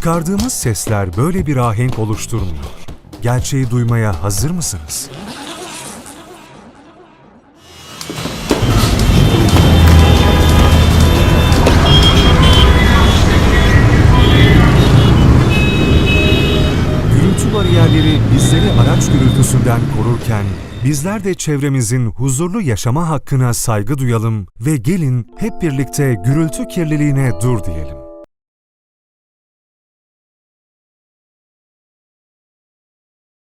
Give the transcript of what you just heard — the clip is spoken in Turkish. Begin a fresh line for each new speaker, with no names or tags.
Çıkardığımız sesler böyle bir ahenk oluşturmuyor. Gerçeği duymaya hazır mısınız? Gürültü bariyerleri bizleri araç gürültüsünden korurken, bizler de çevremizin huzurlu yaşama hakkına saygı duyalım ve gelin hep birlikte gürültü kirliliğine dur diyelim.